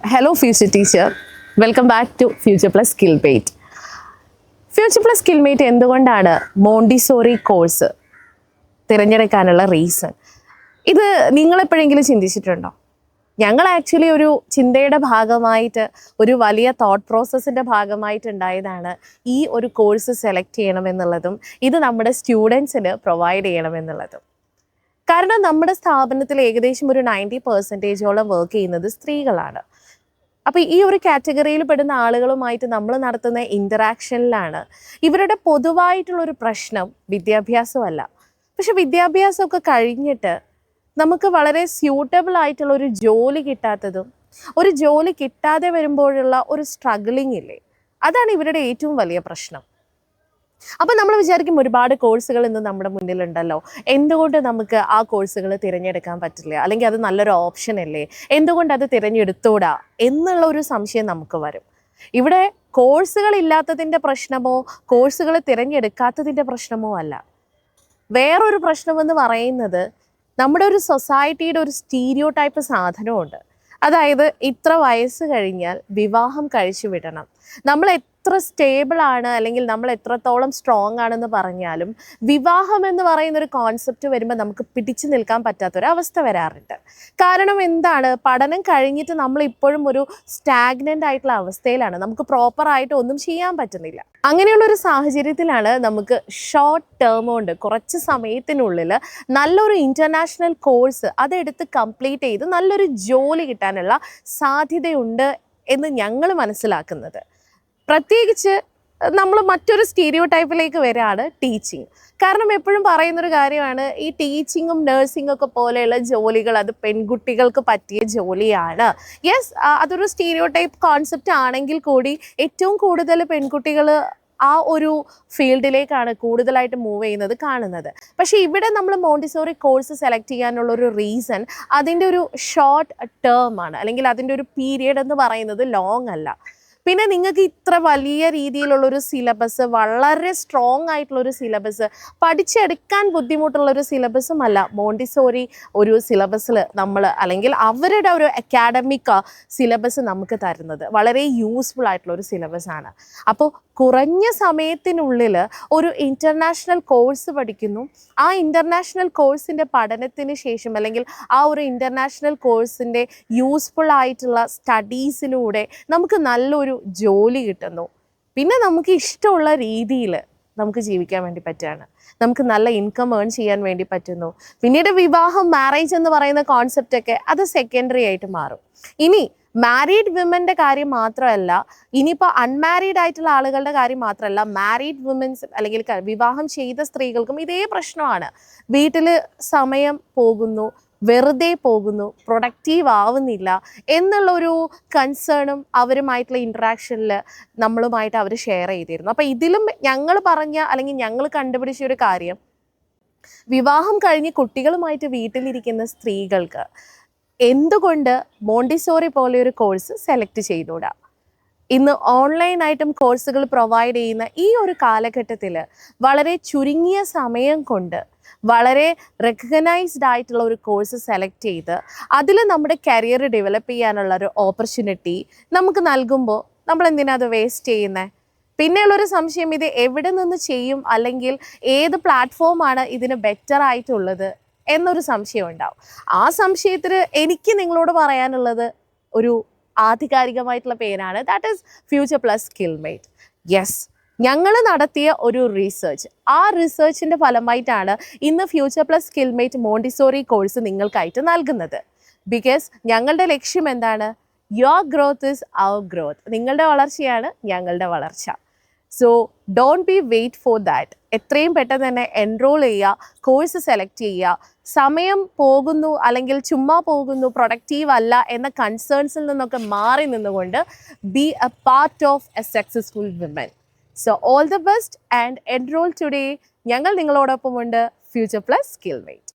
Hello future teacher welcome back to future plus skill mate future plus skill mate എന്തുകൊണ്ടാണ് Montessori course തിരഞ്ഞെടുക്കാനുള്ള reason ഇത് നിങ്ങളെപ്പോഴെങ്കിലും ചിന്തിച്ചിട്ടുണ്ടോ? ഞങ്ങൾ ആക്ച്വലി ഒരു ചിന്തയുടെ ഭാഗമായിട്ട് ഒരു വലിയ തോട്ട് പ്രോസസ്സിന്റെ ഭാഗമായിട്ടുണ്ടായതാണ് ഈ ഒരു കോഴ്സ് സെലക്ട് ചെയ്യണമെന്നുള്ളതും ഇത് നമ്മുടെ സ്റ്റുഡൻസിന് പ്രൊവൈഡ് ചെയ്യണമെന്നുള്ളതും കാരണം നമ്മുടെ സ്ഥാപനത്തിൽ ഏകദേശം ഒരു നയന്റി പെർസെന്റേജോളം വർക്ക് ചെയ്യുന്നത് സ്ത്രീകളാണ്. അപ്പോൾ ഈ ഒരു കാറ്റഗറിയിൽ പെടുന്ന ആളുകളുമായിട്ട് നമ്മൾ നടത്തുന്ന ഇന്ററാക്ഷനിലാണ് ഇവരുടെ പൊതുവായിട്ടുള്ളൊരു പ്രശ്നം വിദ്യാഭ്യാസമല്ല. പക്ഷെ വിദ്യാഭ്യാസമൊക്കെ കഴിഞ്ഞിട്ട് നമുക്ക് വളരെ സ്യൂട്ടബിൾ ആയിട്ടുള്ള ഒരു ജോലി കിട്ടാത്തതും ഒരു ജോലി കിട്ടാതെ വരുമ്പോഴുള്ള ഒരു സ്ട്രഗ്ലിംഗ് ഇല്ലേ? അതാണ് ഇവരുടെ ഏറ്റവും വലിയ പ്രശ്നം. അപ്പം നമ്മൾ വിചാരിക്കും ഒരുപാട് കോഴ്സുകൾ ഇന്ന് നമ്മുടെ മുന്നിലുണ്ടല്ലോ. എന്തുകൊണ്ട് നമുക്ക് ആ കോഴ്സുകൾ തിരഞ്ഞെടുക്കാൻ പറ്റില്ല? അല്ലെങ്കിൽ അത് നല്ലൊരു ഓപ്ഷൻ അല്ലേ? എന്തുകൊണ്ട് അത് തിരഞ്ഞെടുത്തൂടാ? എന്നുള്ള ഒരു സംശയം നമുക്ക് വരും. ഇവിടെ കോഴ്സുകൾ ഇല്ലാത്തതിന്റെ പ്രശ്നമോ കോഴ്സുകൾ തിരഞ്ഞെടുക്കാത്തതിന്റെ പ്രശ്നമോ അല്ല. വേറൊരു പ്രശ്നമെന്ന് പറയുന്നത് നമ്മുടെ ഒരു സൊസൈറ്റിയുടെ ഒരു സ്റ്റീരിയോ ടൈപ്പ് സാധനമുണ്ട്. അതായത് ഇത്ര വയസ്സ് കഴിഞ്ഞാൽ വിവാഹം കഴിച്ചു വിടണം. നമ്മൾ എത്ര സ്റ്റേബിൾ ആണ് അല്ലെങ്കിൽ നമ്മൾ എത്രത്തോളം സ്ട്രോങ് ആണെന്ന് പറഞ്ഞാലും വിവാഹം എന്ന് പറയുന്ന ഒരു കോൺസെപ്റ്റ് വരുമ്പോൾ നമുക്ക് പിടിച്ചു നിൽക്കാൻ പറ്റാത്തൊരവസ്ഥ വരാറുണ്ട്. കാരണം എന്താണ്? പഠനം കഴിഞ്ഞിട്ട് നമ്മൾ ഇപ്പോഴും ഒരു സ്റ്റാഗ്നന്റ് ആയിട്ടുള്ള അവസ്ഥയിലാണ്. നമുക്ക് പ്രോപ്പറായിട്ട് ഒന്നും ചെയ്യാൻ പറ്റുന്നില്ല. അങ്ങനെയുള്ള ഒരു സാഹചര്യത്തിലാണ് നമുക്ക് ഷോർട്ട് ടേം കൊണ്ട് കുറച്ച് സമയത്തിനുള്ളിൽ നല്ലൊരു ഇന്റർനാഷണൽ കോഴ്സ് അതെടുത്ത് കംപ്ലീറ്റ് ചെയ്ത് നല്ലൊരു ജോലി കിട്ടാനുള്ള സാധ്യതയുണ്ട് എന്ന് ഞങ്ങൾ മനസ്സിലാക്കുന്നത്. പ്രത്യേകിച്ച് നമ്മൾ മറ്റൊരു സ്റ്റീരിയോ ടൈപ്പിലേക്ക് വരാണ് ടീച്ചിങ് കാരണം എപ്പോഴും പറയുന്നൊരു കാര്യമാണ് ഈ ടീച്ചിങ്ങും നഴ്സിംഗും ഒക്കെ പോലെയുള്ള ജോലികൾ അത് പെൺകുട്ടികൾക്ക് പറ്റിയ ജോലിയാണ്. യെസ് അതൊരു സ്റ്റീരിയോ ടൈപ്പ് കോൺസെപ്റ്റ് ആണെങ്കിൽ കൂടി ഏറ്റവും കൂടുതൽ പെൺകുട്ടികൾ ആ ഒരു ഫീൽഡിലേക്കാണ് കൂടുതലായിട്ട് മൂവ് ചെയ്യുന്നത് കാണുന്നത്. പക്ഷേ ഇവിടെ നമ്മൾ മോണ്ടിസോറി കോഴ്സ് സെലക്ട് ചെയ്യാനുള്ള ഒരു റീസൺ അതിന്റെ ഒരു ഷോർട്ട് ടേം ആണ്. അല്ലെങ്കിൽ അതിന്റെ ഒരു പീരിയഡ് എന്ന് പറയുന്നത് ലോങ് അല്ല. പിന്നെ നിങ്ങൾക്ക് ഇത്ര വലിയ രീതിയിലുള്ള ഒരു സിലബസ് വളരെ സ്ട്രോങ് ആയിട്ടുള്ള ഒരു സിലബസ് പഠിച്ചെടുക്കാൻ ബുദ്ധിമുട്ടുള്ള ഒരു സിലബസും അല്ല മോണ്ടിസോറി ഒരു സിലബസിൽ നമ്മൾ അല്ലെങ്കിൽ അവരുടെ ഒരു അക്കാഡമിക് സിലബസ് നമുക്ക് തരുന്നത്. വളരെ യൂസ്ഫുൾ ആയിട്ടുള്ള ഒരു സിലബസ് ആണ്. അപ്പോൾ കുറഞ്ഞ സമയത്തിനുള്ളിൽ ഒരു ഇന്റർനാഷണൽ കോഴ്സ് പഠിക്കുന്നു. ആ ഇന്റർനാഷണൽ കോഴ്സിന്റെ പഠനത്തിന് ശേഷം അല്ലെങ്കിൽ ആ ഒരു ഇന്റർനാഷണൽ കോഴ്സിന്റെ യൂസ്ഫുൾ ആയിട്ടുള്ള സ്റ്റഡീസിലൂടെ നമുക്ക് നല്ലൊരു ജോലി കിട്ടുന്നു. പിന്നെ നമുക്ക് ഇഷ്ടമുള്ള രീതിയിൽ നമുക്ക് ജീവിക്കാൻ വേണ്ടി പറ്റുകയാണ്. നമുക്ക് നല്ല ഇൻകം ഏൺ ചെയ്യാൻ വേണ്ടി പറ്റുന്നു. പിന്നീട് വിവാഹം മാരേജ് എന്ന് പറയുന്ന കോൺസെപ്റ്റൊക്കെ അത് സെക്കൻഡറി ആയിട്ട് മാറും. ഇനി മാരീഡ് വിമന്റെ കാര്യം മാത്രമല്ല ഇനിയിപ്പോൾ അൺമാരീഡ് ആയിട്ടുള്ള ആളുകളുടെ കാര്യം മാത്രമല്ല മാരീഡ് വിമൻസ് അല്ലെങ്കിൽ വിവാഹം ചെയ്ത സ്ത്രീകൾക്കും ഇതേ പ്രശ്നമാണ്. വീട്ടിൽ സമയം പോകുന്നു വെറുതെ പോകുന്നു പ്രൊഡക്റ്റീവ് ആവുന്നില്ല എന്നുള്ളൊരു കൺസേണും അവരുമായിട്ടുള്ള ഇൻട്രാക്ഷനിൽ നമ്മളുമായിട്ട് അവർ ഷെയർ ചെയ്തിരുന്നു. അപ്പോൾ ഇതിലും ഞങ്ങൾ പറഞ്ഞ അല്ലെങ്കിൽ ഞങ്ങൾ കണ്ടുപിടിച്ച ഒരു കാര്യം വിവാഹം കഴിഞ്ഞ് കുട്ടികളുമായിട്ട് വീട്ടിലിരിക്കുന്ന സ്ത്രീകൾക്ക് എന്തുകൊണ്ട് മോണ്ടിസോറി പോലെ ഒരു കോഴ്സ് സെലക്ട് ചെയ്തുകൂടാ? ഇന്ന് ഓൺലൈനായിട്ടും കോഴ്സുകൾ പ്രൊവൈഡ് ചെയ്യുന്ന ഈ ഒരു കാലഘട്ടത്തിൽ വളരെ ചുരുങ്ങിയ സമയം കൊണ്ട് വളരെ റെക്കഗ്നൈസ്ഡ് ആയിട്ടുള്ള ഒരു കോഴ്സ് സെലക്ട് ചെയ്ത് അതിൽ നമ്മുടെ കരിയർ ഡെവലപ്പ് ചെയ്യാനുള്ള ഒരു ഓപ്പർച്യൂണിറ്റി നമുക്ക് നൽകുമ്പോൾ നമ്മൾ എന്തിനാ അത് വേസ്റ്റ് ചെയ്യുന്നത് പിന്നെയുള്ളൊരു സംശയം ഇത് എവിടെ നിന്ന് ചെയ്യും? അല്ലെങ്കിൽ ഏത് പ്ലാറ്റ്ഫോമാണ് ഇതിന് ബെറ്റർ ആയിട്ടുള്ളത്? എന്നൊരു സംശയം ഉണ്ടാവും. ആ സംശയത്തിന് എനിക്ക് നിങ്ങളോട് പറയാനുള്ളത് ഒരു ആധികാരികമായിട്ടുള്ള പേരാണ്. That is future plus skill mate yes ഞങ്ങൾ നടത്തിയ ഒരു റീസേർച്ച് ആ റിസർച്ചിന്റെ ഫലമായിട്ടാണ് ഇന്ന് future plus skill mate montessori course നിങ്ങൾക്കായിട്ട് നൽകുന്നത്. ബിക്കോസ് ഞങ്ങളുടെ ലക്ഷ്യം എന്താണ്? Your growth is our growth നിങ്ങളുടെ വളർച്ചയാണ് ഞങ്ങളുടെ വളർച്ച. So don't be wait for that എത്രയും പെട്ടെന്ന് തന്നെ എൻറോൾ ചെയ്യുക കോഴ്സ് സെലക്ട് ചെയ്യുക. സമയം പോകുന്നു അല്ലെങ്കിൽ ചുമ്മാ പോകുന്നു പ്രൊഡക്റ്റീവ് അല്ല എന്ന കൺസേൺസിൽ നിന്നൊക്കെ മാറി നിന്നുകൊണ്ട് be a part of a successful women so all the best and enrol today ഞങ്ങൾ നിങ്ങളോടൊപ്പമുണ്ട്. Future plus skill mate